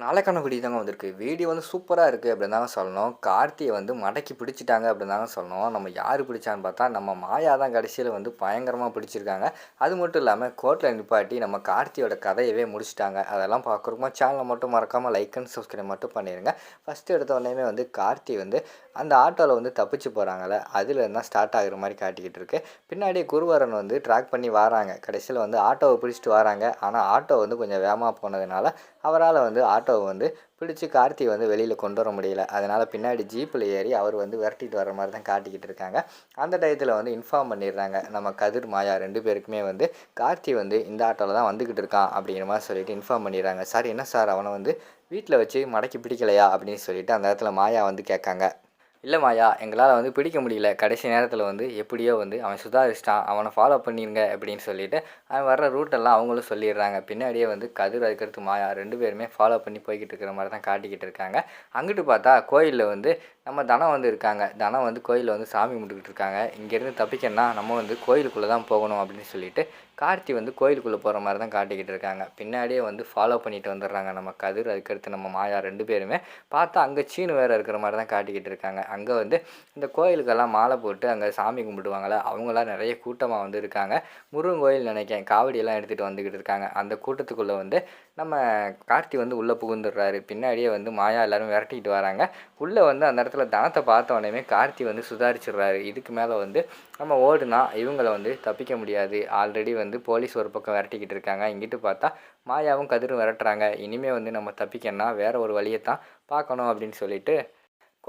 நாளைக்கான வீடியோ தாங்க வந்திருக்கு. வீடியோ வந்து சூப்பராக இருக்குது அப்படின்னு தாங்க சொல்லணும். கார்த்தியை வந்து மடக்கி பிடிச்சிட்டாங்க அப்படின்னு தாங்க சொல்லணும். நம்ம யார் பிடிச்சான்னு பார்த்தா நம்ம மாயா தான் கடைசியில் வந்து பயங்கரமாக பிடிச்சிருக்காங்க. அது மட்டும் இல்லாமல் கோர்ட்டில் நிப்பாட்டி நம்ம கார்த்தியோட கதையவே முடிச்சிட்டாங்க. அதெல்லாம் பார்க்குறோமா சேனலை மட்டும் மறக்காமல் லைக் அண்ட் சப்ஸ்கிரைப் மட்டும் பண்ணிடுங்க ஃபஸ்ட்டு எடுத்த உடனே வந்து கார்த்தி வந்து அந்த ஆட்டோவில் வந்து தப்பிச்சு போகிறாங்கல்ல அதில் தான் ஸ்டார்ட் ஆகுற மாதிரி காட்டிக்கிட்டு இருக்கு. பின்னாடி குருவரன் வந்து ட்ராக் பண்ணி வராங்க. கடைசியில் வந்து ஆட்டோவை பிடிச்சிட்டு வராங்க. ஆனால் ஆட்டோ வந்து கொஞ்சம் வேகமாக போனதுனால அவரால் வந்து ஆட்டோ ஆட்டோவை வந்து பிடிச்சி கார்த்தி வந்து வெளியில் கொண்டு வர முடியல. அதனால் பின்னாடி ஜீப்பில் ஏறி அவர் வந்து விரட்டிட்டு வர மாதிரி தான் காட்டிக்கிட்டு இருக்காங்க. அந்த டயத்தில் வந்து இன்ஃபார்ம் பண்ணிடுறாங்க. நம்ம கதிர் மாயா ரெண்டு பேருக்குமே வந்து கார்த்தி வந்து இந்த ஆட்டோவில் தான் வந்துக்கிட்டு இருக்கான் அப்படிங்கிற மாதிரி சொல்லிட்டு இன்ஃபார்ம் பண்ணிடுறாங்க. சார் என்ன சார்? அவனை வந்து வீட்டில் வச்சு மடக்கி பிடிக்கலையா? அப்படின்னு சொல்லிட்டு அந்த இடத்துல மாயா வந்து கேட்காங்க. இல்லை மாயா எங்களால் வந்து பிடிக்க முடியல. கடைசி நேரத்தில் வந்து எப்படியோ வந்து அவன் சுதாரிச்சிட்டான் அவனை ஃபாலோ பண்ணிடுங்க அப்படின்னு சொல்லிட்டு அவன் வர்ற ரூட்டெல்லாம் அவங்களும் சொல்லிடுறாங்க. பின்னாடியே வந்து கதிர் அதுக்கடுத்து மாயா ரெண்டு பேருமே ஃபாலோ பண்ணி போய்கிட்டு இருக்கிற மாதிரி தான் காட்டிக்கிட்டு இருக்காங்க. அங்கிட்டு பார்த்தா கோயிலில் வந்து நம்ம தனம் வந்து இருக்காங்க. தனம் வந்து கோயிலில் வந்து சாமி கும்பிட்டுக்கிட்டு இருக்காங்க. இங்கேருந்து தப்பிக்கன்னா நம்ம வந்து கோயிலுக்குள்ளே தான் போகணும் அப்படின்னு சொல்லிட்டு கார்த்தி வந்து கோயிலுக்குள்ளே போகிற மாதிரி தான் காட்டிக்கிட்டு இருக்காங்க. பின்னாடியே வந்து ஃபாலோ பண்ணிட்டு வந்துடுறாங்க நம்ம கதிர் அதுக்கடுத்து நம்ம மாயா ரெண்டு பேருமே. பார்த்தா அங்கே சீனு வேறு இருக்கிற மாதிரி தான் காட்டிக்கிட்டு இருக்காங்க. அங்கே வந்து இந்த கோயிலுக்கெல்லாம் மாலை போட்டு அங்கே சாமி கும்பிடுவாங்களே அவங்களாம் நிறைய கூட்டமாக வந்து இருக்காங்க. முருகன் கோயில் நினைக்கேன் காவடியெல்லாம் எடுத்துகிட்டு வந்துக்கிட்டு இருக்காங்க. அந்த கூட்டத்துக்குள்ளே வந்து நம்ம கார்த்தி வந்து உள்ளே புகுந்துடுறாரு. பின்னாடியே வந்து மாயா எல்லோரும் விரட்டிக்கிட்டு வராங்க. உள்ளே வந்து அந்த இடத்துல தனத்தை பார்த்த உடனே கார்த்தி வந்து சுதாரிச்சிடுறாரு. இதுக்கு மேலே வந்து நம்ம ஓடுனா இவங்களை வந்து தப்பிக்க முடியாது. ஆல்ரெடி வந்து போலீஸ் ஒரு பக்கம் விரட்டிக்கிட்டு இருக்காங்க. இங்கிட்டு பார்த்தா மாயாவும் கதிரும் விரட்டுறாங்க. இனிமேல் வந்து நம்ம தப்பிக்கணும்னா வேறு ஒரு வழியை தான் பார்க்கணும் அப்படின்னு சொல்லிட்டு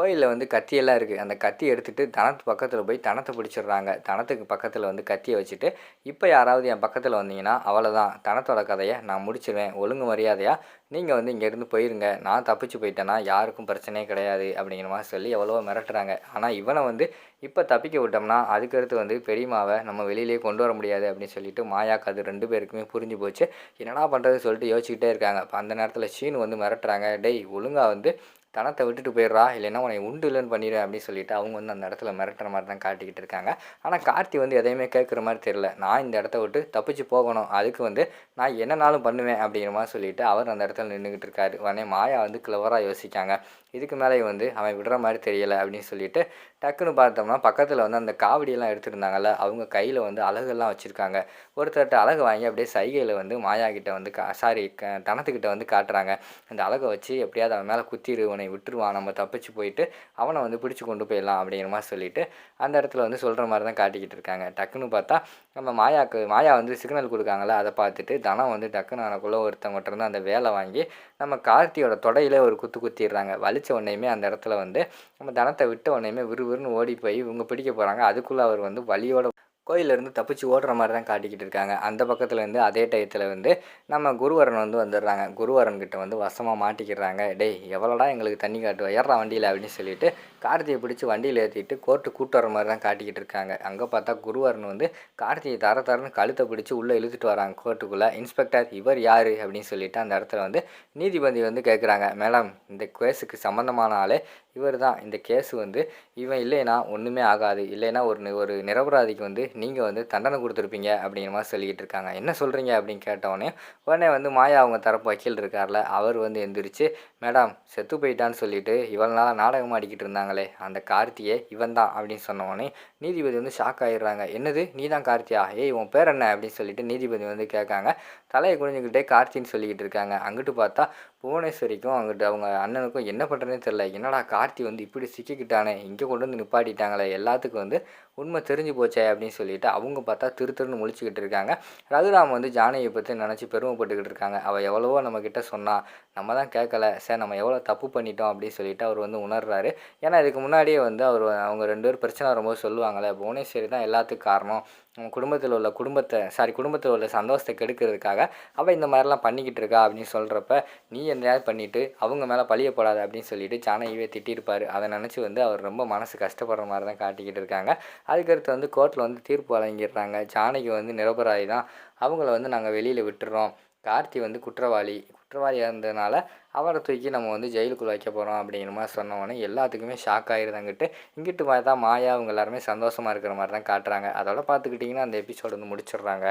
கோயிலில் வந்து கத்தியெல்லாம் இருக்குது அந்த கத்தி எடுத்துகிட்டு தனத்து பக்கத்தில் போய் தனத்தை பிடிச்சிடுறாங்க. தனத்துக்கு பக்கத்தில் வந்து கத்தியை வச்சுட்டு இப்போ யாராவது என் பக்கத்தில் வந்தீங்கன்னா அவ்வளோதான் தனத்தோட கதையை நான் முடிச்சிடுவேன் ஒழுங்கு மரியாதையாக நீங்கள் வந்து இங்கேருந்து போயிருங்க. நான் தப்பிச்சு போயிட்டேன்னா யாருக்கும் பிரச்சனையே கிடையாது அப்படிங்கிற மாதிரி சொல்லி எவ்வளோ மிரட்டுறாங்க. ஆனால் இவனை வந்து இப்போ தப்பிக்க விட்டோம்னா அதுக்கடுத்து வந்து பெரியமாவை நம்ம வெளியிலேயே கொண்டு வர முடியாது அப்படின்னு சொல்லிட்டு மாயா கது ரெண்டு பேருக்குமே புரிஞ்சு போச்சு. என்னடா பண்ணுறது சொல்லிட்டு யோசிச்சுக்கிட்டே இருக்காங்க. அந்த நேரத்தில் சீனு வந்து மிரட்டுறாங்க. டேய் ஒழுங்காக வந்து தனத்தை விட்டுட்டு போயிடுறா இல்லைன்னா உன்னை உண்டு இல்லைன்னு பண்ணிடுவேன் அப்படின்னு சொல்லிட்டு அவங்க வந்து அந்த இடத்துல மிரட்டுற மாதிரி தான் காட்டிக்கிட்டு இருக்காங்க. ஆனால் கார்த்தி வந்து எதையுமே கேட்குற மாதிரி தெரியல. நான் இந்த இடத்த விட்டு தப்பிச்சு போகணும். அதுக்கு வந்து நான் என்னனாலும் பண்ணுவேன் அப்படிங்கிற மாதிரி சொல்லிட்டு அவர் அந்த இடத்துல நின்றுக்கிட்டு இருக்காரு. உடனே மாயா வந்து கிளவராக யோசிக்காங்க. இதுக்கு மேலே வந்து அவன் விடுற மாதிரி தெரியலை அப்படின்னு சொல்லிட்டு டக்குன்னு பார்த்தோம்னா பக்கத்தில் வந்து அந்த காவடியெல்லாம் எடுத்துருந்தாங்கல்ல அவங்க கையில் வந்து அழகெல்லாம் வச்சுருக்காங்க. ஒருத்தர்கிட்ட அழகு வாங்கி அப்படியே சைகையில் வந்து மாயா வந்து கா சாரி க தனத்துக்கிட்ட வந்து காட்டுறாங்க. அந்த அழகை வச்சு எப்படியாவது அவன் மேலே குத்திடு உன்னை விட்டுருவான் நம்ம தப்பிச்சு போயிட்டு அவனை வந்து பிடிச்சி கொண்டு போயிடலாம் அப்படிங்கிற மாதிரி சொல்லிட்டு அந்த இடத்துல வந்து சொல்கிற மாதிரி தான் காட்டிக்கிட்டு இருக்காங்க. டக்குன்னு பார்த்தா நம்ம மாயாவுக்கு மாயா வந்து சிக்னல் கொடுக்காங்களே அதை பார்த்துட்டு தனம் வந்து டக்குன்னு ஆனக்குள்ளே ஒருத்தவங்கிட்ட இருந்து அந்த வேலை வாங்கி நம்ம கார்த்தியோட தொடையிலே ஒரு குத்து குத்திடுறாங்க. வலித்த உடனேயுமே அந்த இடத்துல வந்து நம்ம தனத்தை விட்ட உடனேயுமே விறுவிறுன்னு ஓடி போய் இவங்க பிடிக்க போகிறாங்க அதுக்குள்ளே அவர் வந்து வலியோட கோயிலேருந்து தப்பிச்சு ஓடுற மாதிரி தான் காட்டிக்கிட்டு இருக்காங்க. அந்த பக்கத்துலேருந்து அதே டயத்தில் வந்து நம்ம குருவரன் வந்து வந்துடுறாங்க. குருவரன்கிட்ட வந்து வசமாக மாட்டிக்கிறாங்க. டேய் எவ்வளோடா எங்களுக்கு தண்ணி காட்டுவா? ஏறா வண்டியில் அப்படின்னு சொல்லிட்டு கார்த்தியை பிடிச்சி வண்டியில் ஏற்றிட்டு கோர்ட்டு கூட்டு வர மாதிரி தான் காட்டிக்கிட்டு இருக்காங்க. அங்கே பார்த்தா குருவரன் வந்து கார்த்தியை தர தரன்னு கழுத்தை பிடிச்சி உள்ளே இழுத்துட்டு வராங்க கோர்ட்டுக்குள்ளே இன்ஸ்பெக்டர் இவர் யார்? அப்படின்னு சொல்லிட்டு அந்த இடத்துல வந்து நீதிபதி வந்து கேட்குறாங்க மேடம் இந்த கேஸுக்கு சம்மந்தமான ஆளே இவர் தான் இந்த கேஸ் வந்து இவன் இல்லைன்னா ஒன்றுமே ஆகாது. இல்லைன்னா ஒரு ஒரு நிரபராதிக்கு வந்து நீங்கள் வந்து தண்டனை கொடுத்துருப்பீங்க அப்படிங்கிற மாதிரி சொல்லிக்கிட்டு இருக்காங்க. என்ன சொல்கிறீங்க அப்படின்னு கேட்டவுடனே உடனே வந்து மாயா அவங்க தரப்பு வக்கீல் இருக்கார்ல அவர் வந்து எந்திரிச்சு மேடம் செத்து போயிட்டான்னு சொல்லிட்டு இவ்வளோ நாளாக நாடகம் ஆடிக்கிட்டு இருந்தாங்களே அந்த கார்த்தியே இவன் தான் அப்படின்னு சொன்னோடனே நீதிபதி வந்து ஷாக் ஆகிடுறாங்க என்னது? நீ தான் கார்த்தியா? ஏய் உன் பேர் என்ன? அப்படின்னு சொல்லிட்டு நீதிபதி வந்து கேட்காங்க. தலையை குனிஞ்சுக்கிட்டே கார்த்தின்னு சொல்லிக்கிட்டு இருக்காங்க. அங்கிட்டு பார்த்தா புவனேஸ்வரிக்கும் அங்கிட்டு அவங்க அண்ணனுக்கும் என்ன பண்ணுறதுனே தெரில என்னடா கார்த்தி வந்து இப்படி சிக்கிக்கிட்டானே இங்கே கொண்டு வந்து நிப்பாட்டிட்டாங்களே எல்லாத்துக்கும் வந்து உண்மை தெரிஞ்சு போச்சே அப்படின்னு சொல்லிட்டு அவங்க பார்த்தா திரு திருன்னு முழிச்சுக்கிட்டு இருக்காங்க. ரகுராம் வந்து ஜானகியை பற்றி நினச்சி பெருமைப்பட்டுக்கிட்டு இருக்காங்க. அவள் எவ்வளவோ நம்மக்கிட்ட சொன்னால் நம்ம தான் கேட்கல சார் நம்ம எவ்வளோ தப்பு பண்ணிட்டோம் அப்படின்னு சொல்லிட்டு அவர் வந்து உணர்றாரு. ஏன்னா இதுக்கு முன்னாடியே வந்து அவர் அவங்க ரெண்டு பேரும் பிரச்சனை வரும்போது சொல்லுவாங்களே புவனேஸ்வரி தான் எல்லாத்துக்கும் காரணம். குடும்பத்தில் உள்ள குடும்பத்தை சாரி குடும்பத்தில் உள்ள சந்தோஷத்தை கெடுக்கிறதுக்காக அவள் இந்த மாதிரிலாம் பண்ணிக்கிட்டு இருக்கா அப்படின்னு சொல்கிறப்ப நீ என்னையாவது பண்ணிவிட்டு அவங்க மேலே பழியப்படாது அப்படின்னு சொல்லிட்டு சாணையவே திட்டிருப்பார். அதை நினச்சி வந்து அவர் ரொம்ப மனசு கஷ்டப்படுற மாதிரி தான் காட்டிக்கிட்டு இருக்காங்க. அதுக்கடுத்து வந்து கோர்ட்டில் வந்து தீர்ப்பு வழங்கிடுறாங்க. சாணைக்கு வந்து நிரபராதி தான். அவங்கள வந்து நாங்கள் வெளியில் விட்டுறோம். கார்த்தி வந்து குற்றவாளி. குற்றவாளியாக இருந்ததுனால அவரை தூக்கி நம்ம வந்து ஜெயிலுக்குள்ளே வைக்க போகிறோம் அப்படிங்கிற மாதிரி சொன்னோடனே எல்லாத்துக்குமே ஷாக் ஆகிருந்தாங்கிட்டு இங்கிட்டு பார்த்தா மாயா அவங்க எல்லாருமே சந்தோஷமாக இருக்கிற மாதிரி தான் காட்டுறாங்க. அதோட பார்த்துக்கிட்டிங்கன்னா அந்த எபிசோடு வந்து முடிச்சிடுறாங்க.